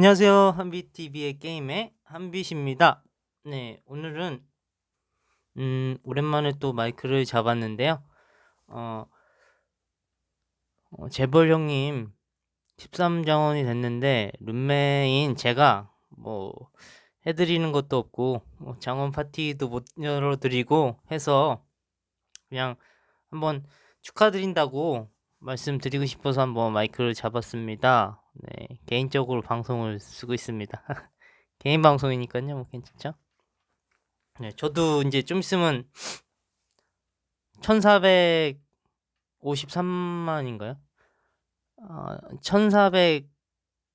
안녕하세요. 한비TV의 게임의 한빛입니다. 네, 오늘은 음, 오랜만에 또 마이크를 잡았는데요. 어, 어, 재벌 형님 13장원이 됐는데 룸메인 제가 뭐 해드리는 것도 없고 뭐 장원 파티도 못 열어드리고 해서 그냥 한번 축하드린다고 말씀드리고 싶어서 한번 마이크를 잡았습니다. 네, 개인적으로 방송을 쓰고 있습니다. 개인 방송이니까요, 뭐 괜찮죠? 네, 저도 이제 좀 있으면 1453만인가요? 아, 1400에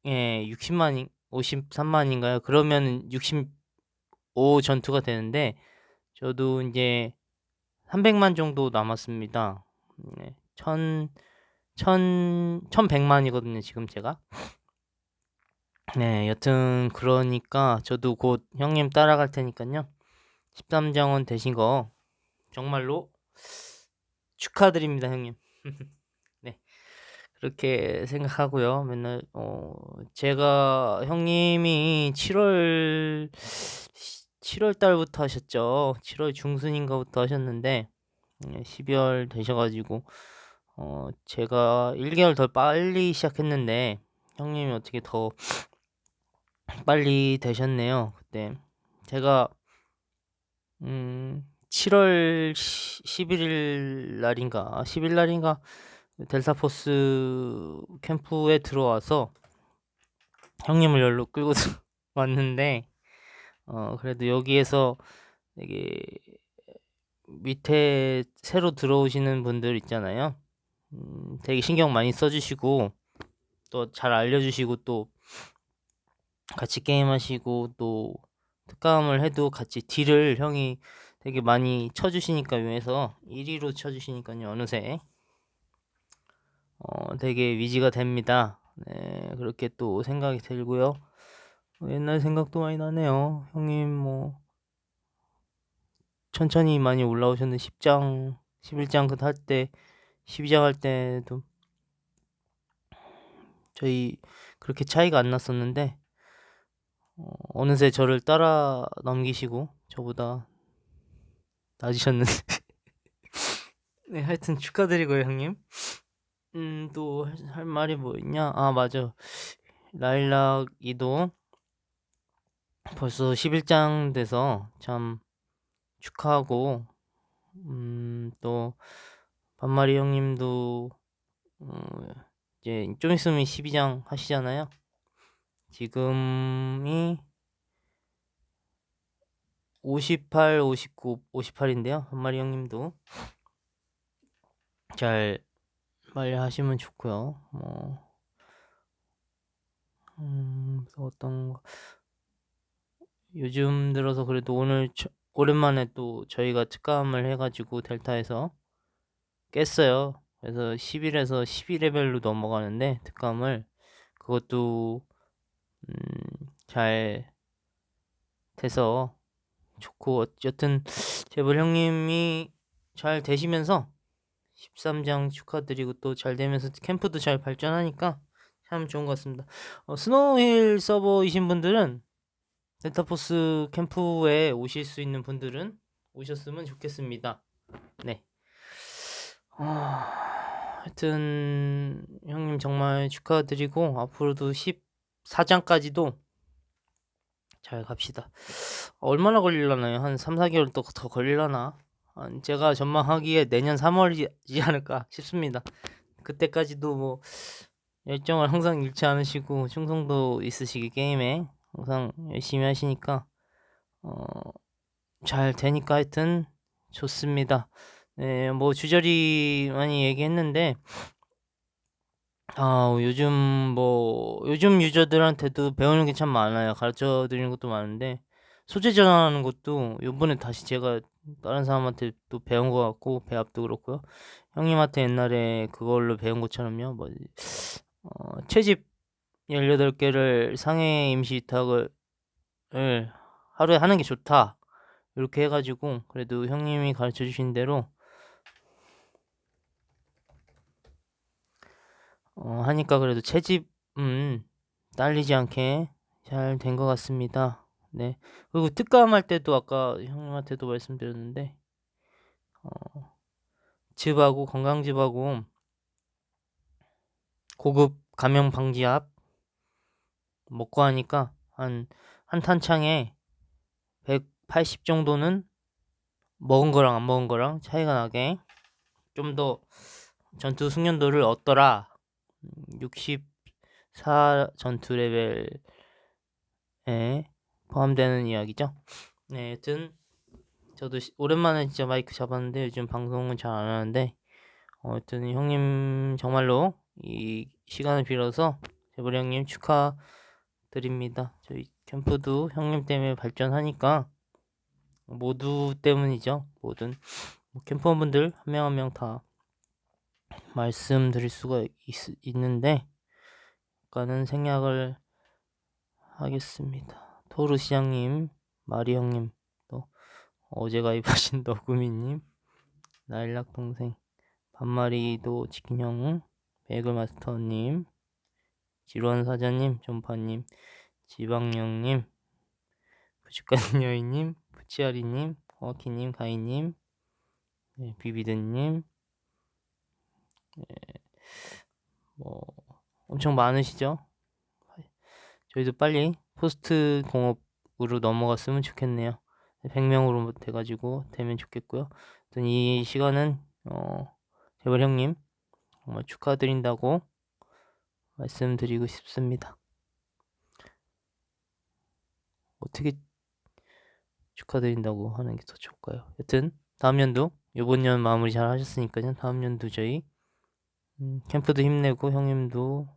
60만 53만인가요? 그러면 65 전투가 되는데 저도 이제 300만 정도 남았습니다. 네, 1000 천, 천백만이거든요, 지금 제가. 네, 여튼, 그러니까, 저도 곧 형님 따라갈 테니까요. 13장원 되신 거, 정말로 축하드립니다, 형님. 네. 그렇게 생각하고요. 맨날, 어, 제가, 형님이 7월, 7월 달부터 하셨죠. 7월 중순인가부터 하셨는데, 12월 되셔가지고, 어, 제가 1개월 더 빨리 시작했는데, 형님이 어떻게 더 빨리 되셨네요. 그때. 제가, 음, 7월 11일 날인가, 10일 날인가, 델타포스 캠프에 들어와서 형님을 열로 끌고 왔는데, 어, 그래도 여기에서 되게 밑에 새로 들어오시는 분들 있잖아요. 음, 되게 신경 많이 써주시고 또 잘 알려주시고 또 같이 게임하시고 또 특감을 해도 같이 딜을 형이 되게 많이 쳐주시니까 위에서 1위로 쳐주시니까요 어느새 어, 되게 위지가 됩니다. 네, 그렇게 또 생각이 들고요. 옛날 생각도 많이 나네요. 형님 뭐 천천히 많이 올라오셨는데 10장, 11장 그할때 12장 할 때도 저희 그렇게 차이가 안 났었는데 어, 느새 저를 따라 넘기시고 저보다 낮으셨는데. 네 하여튼 축하드리고요 형님. 음 또 할 말이 뭐 있냐? 아 맞아. 라일락 이도 벌써 11장 돼서 참 축하하고 음또 반마리 형님도 어, 이제 좀 있으면 12장 하시잖아요. 지금이 58, 59, 58인데요. 반마리 형님도 잘 빨리 하시면 좋고요. 뭐 음, 어떤 거 요즘 들어서 그래도 오늘 저, 오랜만에 또 저희가 특감을 해가지고 델타에서 깼어요. 그래서 10일에서 12레벨로 넘어가는데 특감을 그것도 음, 잘 돼서 좋고 어쨌든 재벌 형님이 잘 되시면서 13장 축하드리고 또 잘 되면서 캠프도 잘 발전하니까 참 좋은 것 같습니다. 어, 스노우힐 서버이신 분들은 델타포스 캠프에 오실 수 있는 분들은 오셨으면 좋겠습니다. 네. 어, 하여튼 형님 정말 축하드리고 앞으로도 14장까지도 잘 갑시다. 얼마나 걸릴라나요? 한 3, 4개월 또 더 걸릴라나? 제가 전망하기에 내년 3월이지 않을까 싶습니다. 그때까지도 뭐 열정을 항상 잃지 않으시고 충성도 있으시게 게임에 항상 열심히 하시니까 어, 잘 되니까 하여튼 좋습니다. 네, 뭐 주저리 많이 얘기했는데 아, 요즘 뭐 요즘 유저들한테도 배우는 게 참 많아요. 가르쳐 드리는 것도 많은데 소재 전환하는 것도 요번에 다시 제가 다른 사람한테 또 배운 것 같고 배합도 그렇고요. 형님한테 옛날에 그걸로 배운 것처럼요. 뭐 어, 채집 18개를 상해 임시 위탁을 하루에 하는 게 좋다. 이렇게 해가지고 그래도 형님이 가르쳐 주신 대로 어, 하니까 그래도 채집은 딸리지 않게 잘 된 것 같습니다. 네. 그리고 특감할 때도 아까 형님한테도 말씀드렸는데 어, 즙하고 건강즙하고 고급 감염 방지약 먹고 하니까 한 한 탄창에 180 정도는 먹은 거랑 안 먹은 거랑 차이가 나게 좀 더 전투 숙련도를 얻더라. 64 전투 레벨에 포함되는 이야기죠. 네, 여튼 저도 시- 오랜만에 진짜 마이크 잡았는데 요즘 방송은 잘 안 하는데 어, 여튼 형님 정말로 이 시간을 빌어서 재벌 형님 축하드립니다. 저희 캠프도 형님 때문에 발전하니까 모두 때문이죠. 모든 뭐 캠퍼분들 한 명 한 명 다 말씀드릴 수가 있, 있는데 약간은 생략을 하겠습니다. 토르 시장님, 마리 형님, 또 어제 가입하신 너구미님, 나일락 동생, 반마리도 치킨 형, 베글 마스터님, 지루한 사자님, 존파님, 지방령님, 부축간 여인님, 푸치아리님, 호아키님, 가이님, 네, 비비드님, 네, 뭐 엄청 많으시죠? 저희도 빨리 포스트 공업으로 넘어갔으면 좋겠네요. 100명으로 돼가지고 되면 좋겠고요. 아무튼 이 시간은 어, 재벌 형님 정말 축하드린다고 말씀드리고 싶습니다. 어떻게 축하드린다고 하는 게 더 좋을까요? 여튼 다음 연도 요번 년 마무리 잘 하셨으니까요. 다음 연도 저희 음, 캠프도 힘내고 형님도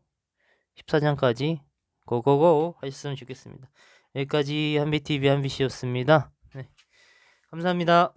14장까지 고고고 하셨으면 좋겠습니다. 여기까지 한비TV 한비씨였습니다. 네, 감사합니다.